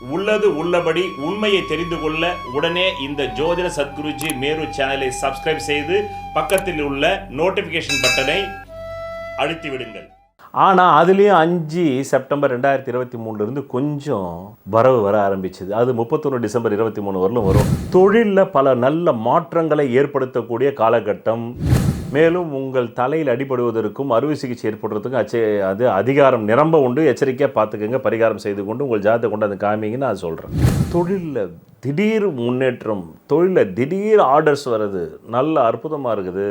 உள்ளது உள்ளபடி உண்மையை தெரிந்து கொள்ள உடனே இந்த ஜோதிட சத்குருஜி மேரு சேனலை சப்ஸ்கிரைப் செய்து பக்கத்தில் உள்ள நோட்டிஃபிகேஷன் பட்டனை அழுத்தி விடுங்கள். ஆனால் அதுலேயும் அஞ்சு செப்டம்பர் ரெண்டாயிரத்தி இருபத்தி மூணுலேருந்து கொஞ்சம் வரவு வர ஆரம்பிச்சது. அது முப்பத்தொன்று டிசம்பர் இருபத்தி மூணு வரலும் வரும். தொழிலில் பல நல்ல மாற்றங்களை ஏற்படுத்தக்கூடிய காலகட்டம். மேலும் உங்கள் தலையில் அடிபடுவதற்கும் அறுவை சிகிச்சை ஏற்படுறதுக்கும் அச்சே அது அதிகாரம் நிரம்ப உண்டு. எச்சரிக்கையாக பார்த்துக்கோங்க பரிகாரம் செய்து கொண்டு உங்கள் ஜாதத்தை கொண்டு வந்து காமிங்கன்னு நான் சொல்கிறேன் தொழிலில் திடீர் முன்னேற்றம் தொழிலில் திடீர் ஆர்டர்ஸ் வருது நல்ல அற்புதமாக இருக்குது.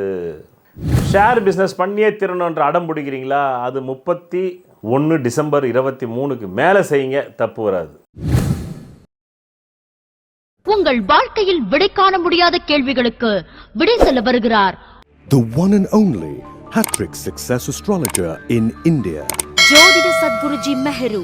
ஷேர் பிஸ்னஸ் பண்ணியே திறனுன்ற அடம் பிடிக்கிறீங்களா? அது முப்பத்தி ஒன்று டிசம்பர் இருபத்தி மூணுக்கு மேலே செய்யுங்க தப்பு வராது. உங்கள் வாழ்க்கையில் விடை காண முடியாத கேள்விகளுக்கு விடை சொல்ல வருகிறார் The one and only Hattrick Success Astrologer in India. ஜோதிட சத்குருஜி மெஹரு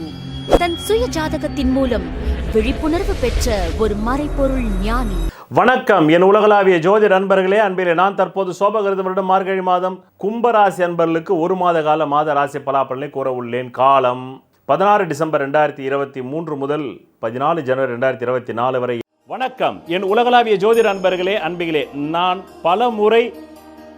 தன் சுய ஜாதகத்தின் மூலம் விழிப்புணர்வு பெற்ற ஒரு மறைபொருள் ஞானி. வணக்கம். என் உலகளாவிய ஜோதிட நண்பர்களே அன்பிலே நான் தற்போது சோபகிருத வருடம் மார்கழி மாதம் கும்பராசி அன்பர்களுக்கு ஒரு மாத கால மாத ராசி பலாபலனை கூற உள்ளேன். காலம் பதினாறு டிசம்பர் ரெண்டாயிரத்தி இருபத்தி மூன்று முதல் பதினாலு ஜனவரி ரெண்டாயிரத்தி இருபத்தி நாலு வரை. வணக்கம். என் உலகளாவிய ஜோதிட அன்பர்களே அன்பிகளே நான் பல முறை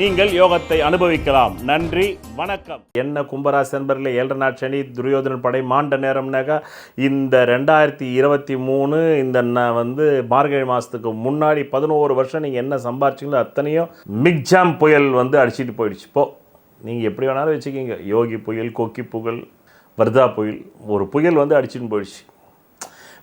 நீங்கள் யோகத்தை அனுபவிக்கலாம். நன்றி வணக்கம். என்ன கும்பராசி நண்பர்களே ஏழரை சனி துரியோதனன் படை மாண்ட நேரம்னாக்கா இந்த ரெண்டாயிரத்தி இருபத்தி மூணு இந்த நான் வந்து மார்கழி மாதத்துக்கு முன்னாடி பதினோரு வருஷம் நீங்கள் என்ன சம்பாரிச்சிங்களோ அத்தனையும் மிக்ஜாம் புயல் வந்து அடிச்சிட்டு போயிடுச்சு. போ நீங்கள் எப்படி வேணாலும் வச்சுக்கிங்க. யோகி புயல் கொக்கி புகழ் வர்தா புயல் ஒரு புயல் வந்து அடிச்சுன்னு போயிடுச்சு.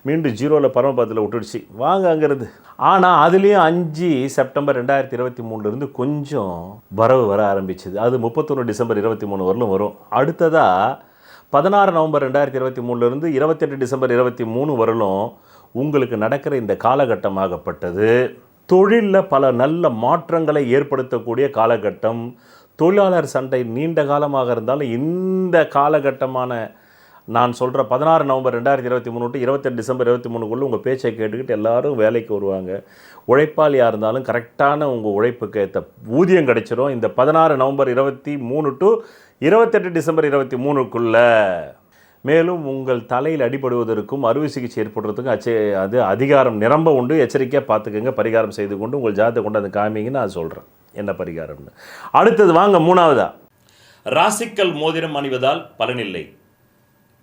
மீண்டும் ஜீரோவில் பரமபதத்தில் விட்டுடுச்சு. வாங்க அங்கிறது ஆனால் அதுலேயும் அஞ்சு செப்டம்பர் ரெண்டாயிரத்தி இருபத்தி மூணுலேருந்து கொஞ்சம் வரவு வர ஆரம்பிச்சது. அது முப்பத்தொன்று டிசம்பர் இருபத்தி மூணு வரலும் வரும். அடுத்ததாக பதினாறு நவம்பர் ரெண்டாயிரத்தி இருபத்தி மூணுலேருந்து இருபத்தெட்டு டிசம்பர் இருபத்தி மூணு வரலும் உங்களுக்கு நடக்கிற இந்த காலகட்டமாகப்பட்டது. தொழிலில் பல நல்ல மாற்றங்களை ஏற்படுத்தக்கூடிய காலகட்டம். தொழிலாளர் சண்டை நீண்ட காலமாக இருந்தாலும் இந்த காலகட்டமான நான் சொல்கிற பதினாறு நவம்பர் ரெண்டாயிரத்தி இருபத்தி மூணு டு இருபத்தெட்டு டிசம்பர் இருபத்தி மூணுக்குள்ளே உங்கள் பேச்சை கேட்டுக்கிட்டு எல்லோரும் வேலைக்கு வருவாங்க. உழைப்பாளியாக இருந்தாலும் கரெக்டான உங்கள் உழைப்புக்கு ஏற்ற ஊதியம் கிடைச்சிரும். இந்த பதினாறு நவம்பர் இருபத்தி மூணு டு இருபத்தெட்டு டிசம்பர் இருபத்தி மூணுக்குள்ளே மேலும் உங்கள் தலையில் அடிபடுவதற்கும் அறுவை சிகிச்சை ஏற்படுறதுக்கும் அச்சே அது அதிகாரம் நிரம்ப உண்டு. எச்சரிக்கையாக பார்த்துக்கங்க பரிகாரம் செய்து கொண்டு உங்கள் ஜாதத்தை கொண்டு வந்து காமிங்கன்னு நான் சொல்கிறேன் என்ன பரிகாரம்னு. அடுத்தது வாங்க மூணாவதா? ராசிக்கல் மோதிரம் அணிவதால் பலனில்லை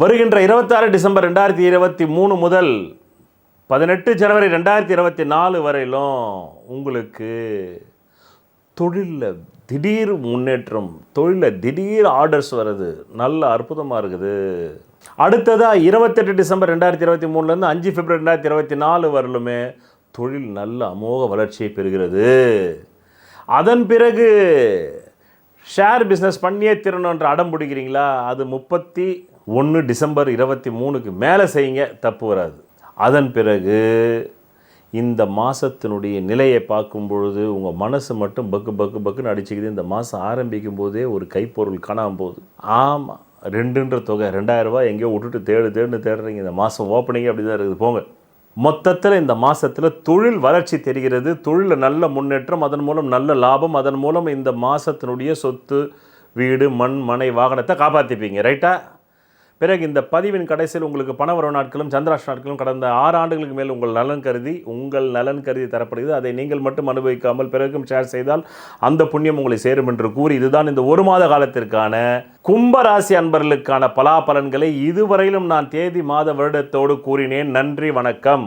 வருகின்ற இருபத்தாறு டிசம்பர் ரெண்டாயிரத்தி இருபத்தி மூணு முதல் பதினெட்டு ஜனவரி ரெண்டாயிரத்தி இருபத்தி நாலு வரையிலும் உங்களுக்கு தொழிலில் திடீர் முன்னேற்றம் தொழிலில் திடீர் ஆர்டர்ஸ் வருது. நல்ல அற்புதமாக இருக்குது. அடுத்ததாக இருபத்தெட்டு டிசம்பர் ரெண்டாயிரத்தி இருபத்தி மூணுலேருந்து அஞ்சு பிப்ரவரி ரெண்டாயிரத்தி இருபத்தி நாலு வரலுமே தொழில் நல்ல அமோக வளர்ச்சியை பெறுகிறது. அதன் பிறகு ஷேர் பிஸ்னஸ் பண்ணியே திறனுன்ற அடம் பிடிக்கிறீங்களா? அது முப்பத்தி ஒன்று டிசம்பர் இருபத்தி மூணுக்கு மேலே செய்யுங்க தப்பு வராது. அதன் பிறகு இந்த மாதத்தினுடைய நிலையை பார்க்கும் பொழுது உங்கள் மனசு மட்டும் பக்கு பக்கு பக்குன்னு அடிச்சுக்கிது. இந்த மாதம் ஆரம்பிக்கும் போதே ஒரு கைப்பொருள் காணாமல் போகுது. ஆமாம் ரெண்டுன்ற தொகை ரெண்டாயிரரூபா எங்கேயோ விட்டுட்டு தேடு தேடுன்னு தேடுறீங்க. இந்த மாதம் ஓப்பனிங்கே அப்படி தான் இருக்குது. போங்க. மொத்தத்தில் இந்த மாதத்தில் தொழில் வளர்ச்சி தெரிகிறது. தொழிலில் நல்ல முன்னேற்றம் அதன் மூலம் நல்ல லாபம் அதன் மூலம் இந்த மாதத்தினுடைய சொத்து வீடு மண் மனை வாகனத்தை காப்பாற்றிப்பீங்க ரைட்டாக பிறகு இந்த பதிவின் கடைசியில் உங்களுக்கு பணவரவு நாட்களும் சந்திராஷ் நாட்களும் கடந்த ஆறு ஆண்டுகளுக்கு மேல் உங்கள் நலன் கருதி உங்கள் நலன் கருதி தரப்படுகிறது. அதை நீங்கள் மட்டும் அனுபவிக்காமல் பிறகும் ஷேர் செய்தால் அந்த புண்ணியம் உங்களை சேரும் என்று கூறி இதுதான் இந்த ஒரு மாத காலத்திற்கான கும்பராசி அன்பர்களுக்கான பலாபலன்களை இதுவரையிலும் நான் தேதி மாத வருடத்தோடு கூறினேன். நன்றி வணக்கம்.